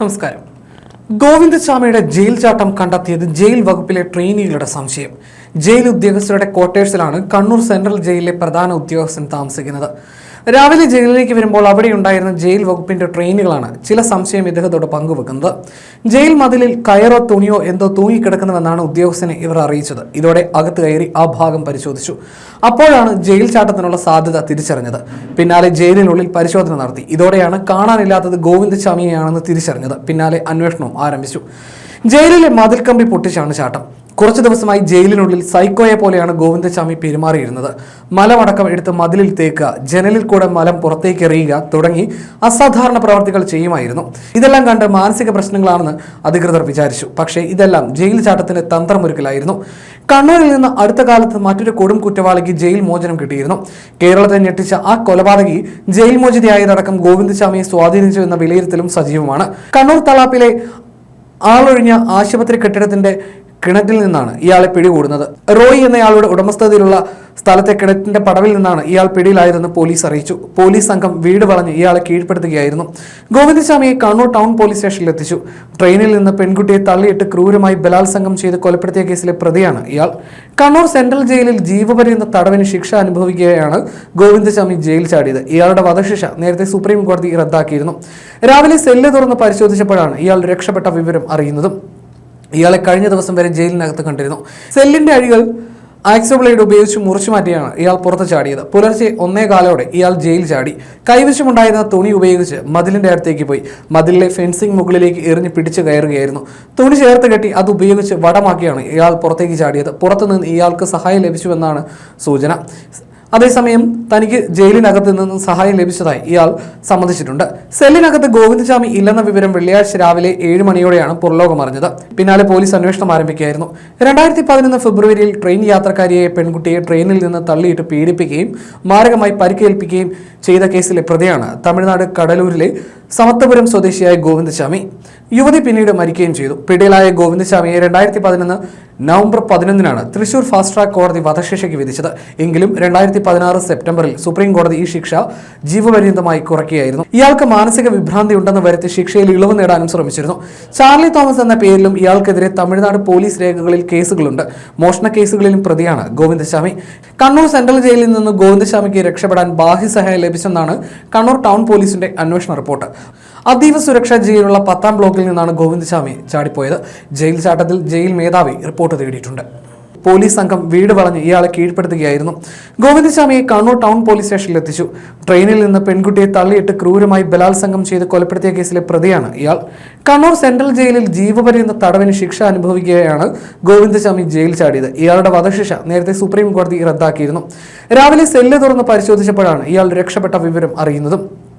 നമസ്കാരം. ഗോവിന്ദസ്വാമിയുടെ ജയിൽ ചാട്ടം കണ്ടെത്തിയത് ജയിൽ വകുപ്പിലെ ട്രെയിനികളുടെ സംശയം. ജയിൽ ഉദ്യോഗസ്ഥരുടെ ക്വാർട്ടേഴ്സിലാണ് കണ്ണൂർ സെൻട്രൽ ജയിലിലെ പ്രധാന ഉദ്യോഗസ്ഥൻ താമസിക്കുന്നത്. രാവിലെ ജയിലിലേക്ക് വരുമ്പോൾ അവിടെ ഉണ്ടായിരുന്ന ജയിൽ വകുപ്പിന്റെ ട്രെയിനുകളാണ് ചില സംശയം ഇദ്ദേഹത്തോട് പങ്കുവെക്കുന്നത്. ജയിൽ മതിലിൽ കയറോ തുണിയോ എന്തോ തൂങ്ങിക്കിടക്കുന്നുവെന്നാണ് ഉദ്യോഗസ്ഥനെ ഇവർ അറിയിച്ചത്. ഇതോടെ അകത്ത് കയറി ആ ഭാഗം പരിശോധിച്ചു. അപ്പോഴാണ് ജയിൽ ചാട്ടത്തിനുള്ള സാധ്യത തിരിച്ചറിഞ്ഞത്. പിന്നാലെ ജയിലിനുള്ളിൽ പരിശോധന നടത്തി. ഇതോടെയാണ് കാണാനില്ലാത്തത് ഗോവിന്ദസ്വാമിയെയാണെന്ന് തിരിച്ചറിഞ്ഞത്. പിന്നാലെ അന്വേഷണവും ആരംഭിച്ചു. ജയിലിലെ മതിൽ കമ്പി പൊട്ടിച്ചാണ് ചാട്ടം. കുറച്ചു ദിവസമായി ജയിലിനുള്ളിൽ സൈക്കോയെ പോലെയാണ് ഗോവിന്ദസ്വാമി പെരുമാറിയിരുന്നത്. മലമടക്കം എടുത്ത് മതിലിൽ തേക്കുക ജനലിൽ കൂടെ മലം പുറത്തേക്ക് എറിയുക തുടങ്ങി അസാധാരണ പ്രവർത്തികൾ ചെയ്യുമായിരുന്നു. ഇതെല്ലാം കണ്ട് മാനസിക പ്രശ്നങ്ങളാണെന്ന് അധികൃതർ വിചാരിച്ചു. പക്ഷേ ഇതെല്ലാം ജയിൽ ചാട്ടത്തിന്റെ തന്ത്രമൊരുക്കലായിരുന്നു. കണ്ണൂരിൽ നിന്ന് അടുത്ത കാലത്ത് മറ്റൊരു കൊടും കുറ്റവാളിക്ക് ജയിൽ മോചനം കിട്ടിയിരുന്നു. കേരളത്തെ ഞെട്ടിച്ച ആ കൊലപാതകി ജയിൽ മോചിതയായതടക്കം ഗോവിന്ദസ്വാമിയെ സ്വാധീനിച്ചു എന്ന വിലയിരുത്തലും സജീവമാണ്. കണ്ണൂർ തളാപ്പിലെ ആളൊഴിഞ്ഞ ആശുപത്രി കെട്ടിടത്തിന്റെ കിണറ്റിൽ നിന്നാണ് ഇയാളെ പിടികൂടുന്നത്. റോയ് എന്നയാളുടെ ഉടമസ്ഥതയിലുള്ള സ്ഥലത്തെ കിണറ്റിന്റെ പടവിൽ നിന്നാണ് ഇയാൾ പിടിയിലായതെന്ന് പോലീസ് അറിയിച്ചു. പോലീസ് സംഘം വീട് വളഞ്ഞ് ഇയാളെ കീഴ്പ്പെടുത്തുകയായിരുന്നു. ഗോവിന്ദസ്വാമിയെ കണ്ണൂർ ടൗൺ പോലീസ് സ്റ്റേഷനിൽ എത്തിച്ചു. ട്രെയിനിൽ നിന്ന് പെൺകുട്ടിയെ തള്ളിയിട്ട് ക്രൂരമായി ബലാത്സംഗം ചെയ്ത് കൊലപ്പെടുത്തിയ കേസിലെ പ്രതിയാണ് ഇയാൾ. കണ്ണൂർ സെൻട്രൽ ജയിലിൽ ജീവപര്യന്ത തടവിന് ശിക്ഷ അനുഭവിക്കുകയാണ് ഗോവിന്ദസ്വാമി ജയിൽ ചാടിയത്. ഇയാളുടെ വധശിക്ഷ നേരത്തെ സുപ്രീം കോടതി റദ്ദാക്കിയിരുന്നു. രാവിലെ സെല്ല് തുറന്ന് പരിശോധിച്ചപ്പോഴാണ് ഇയാൾ രക്ഷപ്പെട്ട വിവരം അറിയുന്നതും ഇയാളെ കഴിഞ്ഞ ദിവസം വരെ ജയിലിനകത്ത് കണ്ടിരുന്നു. സെല്ലിന്റെ അഴികൾ ആക്സോ ബ്ലേഡ് ഉപയോഗിച്ച് മുറിച്ചു മാറ്റിയാണ് ഇയാൾ പുറത്ത് ചാടിയത്. പുലർച്ചെ ഒന്നേ കാലോടെ ഇയാൾ ജയിൽ ചാടി. കൈവശമുണ്ടായിരുന്ന തുണി ഉപയോഗിച്ച് മതിലിന്റെ അടുത്തേക്ക് പോയി. മതിലിലെ ഫെൻസിംഗ് മുകളിലേക്ക് എറിഞ്ഞ് പിടിച്ചു കയറുകയായിരുന്നു. തുണി ചേർത്ത് കെട്ടി അത് ഉപയോഗിച്ച് വടമാക്കിയാണ് ഇയാൾ പുറത്തേക്ക് ചാടിയത്. പുറത്തുനിന്ന് ഇയാൾക്ക് സഹായം ലഭിച്ചുവെന്നാണ് സൂചന. അതേസമയം തനിക്ക് ജയിലിനകത്ത് നിന്നും സഹായം ലഭിച്ചതായി ഇയാൾ സമ്മതിച്ചിട്ടുണ്ട്. സെല്ലിനകത്ത് ഗോവിന്ദസ്വാമി ഇല്ലെന്ന വിവരം വെള്ളിയാഴ്ച രാവിലെ ഏഴ് മണിയോടെയാണ് പുറലോകം അറിഞ്ഞത്. പിന്നാലെ പോലീസ് അന്വേഷണം ആരംഭിക്കുകയായിരുന്നു. രണ്ടായിരത്തി പതിനൊന്ന് ഫെബ്രുവരിയിൽ ട്രെയിൻ യാത്രക്കാരിയായ പെൺകുട്ടിയെ ട്രെയിനിൽ നിന്ന് തള്ളിയിട്ട് പീഡിപ്പിക്കുകയും മാരകമായി പരിക്കേൽപ്പിക്കുകയും ചെയ്ത കേസിലെ പ്രതിയാണ് തമിഴ്നാട് കടലൂരിലെ സമത്തപുരം സ്വദേശിയായ ഗോവിന്ദസ്വാമി. യുവതി പിന്നീട് മരിക്കുകയും ചെയ്തു. പിടിയിലായ ഗോവിന്ദസ്വാമിയെ രണ്ടായിരത്തി പതിനൊന്ന് നവംബർ പതിനൊന്നിനാണ് തൃശൂർ ഫാസ്റ്റ് ട്രാക്ക് കോടതി വധശിക്ഷയ്ക്ക് വിധിച്ചത്. എങ്കിലും രണ്ടായിരത്തി പതിനാറ് സെപ്റ്റംബറിൽ സുപ്രീം കോടതി ഈ ശിക്ഷ ജീവപര്യന്തമായി കുറയ്ക്കുകയായിരുന്നു. ഇയാൾക്ക് മാനസിക വിഭ്രാന്തി ഉണ്ടെന്ന് വരുത്തി ശിക്ഷയിൽ ഇളവ് നേടാനും ശ്രമിച്ചിരുന്നു. ചാർലി തോമസ് എന്ന പേരിലും ഇയാൾക്കെതിരെ തമിഴ്നാട് പോലീസ് രേഖകളിൽ കേസുകളുണ്ട്. മോഷണ കേസുകളിലും പ്രതിയാണ് ഗോവിന്ദസ്വാമി. കണ്ണൂർ സെൻട്രൽ ജയിലിൽ നിന്ന് ഗോവിന്ദസ്വാമിക്ക് രക്ഷപ്പെടാൻ ബാഹ്യസഹായം ലഭിച്ചെന്നാണ് കണ്ണൂർ ടൗൺ പോലീസിന്റെ അന്വേഷണ റിപ്പോർട്ട്. അതീവ സുരക്ഷാ ജയിലുള്ള പത്താം ബ്ലോക്കിൽ നിന്നാണ് ഗോവിന്ദസ്വാമി ചാടിപ്പോയത്. ജയിൽ ചാട്ടത്തിൽ ജയിൽ മേധാവി റിപ്പോർട്ട് തേടിയിട്ടുണ്ട്. പോലീസ് സംഘം വീട് വളഞ്ഞ് ഇയാളെ കീഴ്പ്പെടുത്തുകയായിരുന്നു. ഗോവിന്ദസ്വാമിയെ കണ്ണൂർ ടൗൺ പോലീസ് സ്റ്റേഷനിൽ എത്തിച്ചു. ട്രെയിനിൽ നിന്ന് പെൺകുട്ടിയെ തള്ളിയിട്ട് ക്രൂരമായി ബലാത്സംഗം ചെയ്ത് കൊലപ്പെടുത്തിയ കേസിലെ പ്രതിയാണ് ഇയാൾ. കണ്ണൂർ സെൻട്രൽ ജയിലിൽ ജീവപര്യന്ത തടവിന് ശിക്ഷ അനുഭവിക്കുകയാണ് ഗോവിന്ദസ്വാമി ജയിൽ ചാടിയത്. ഇയാളുടെ വധശിക്ഷ നേരത്തെ സുപ്രീം കോടതി റദ്ദാക്കിയിരുന്നു. രാവിലെ സെല്ല് തുറന്ന് പരിശോധിച്ചപ്പോഴാണ് ഇയാൾ രക്ഷപ്പെട്ട വിവരം അറിയുന്നതും.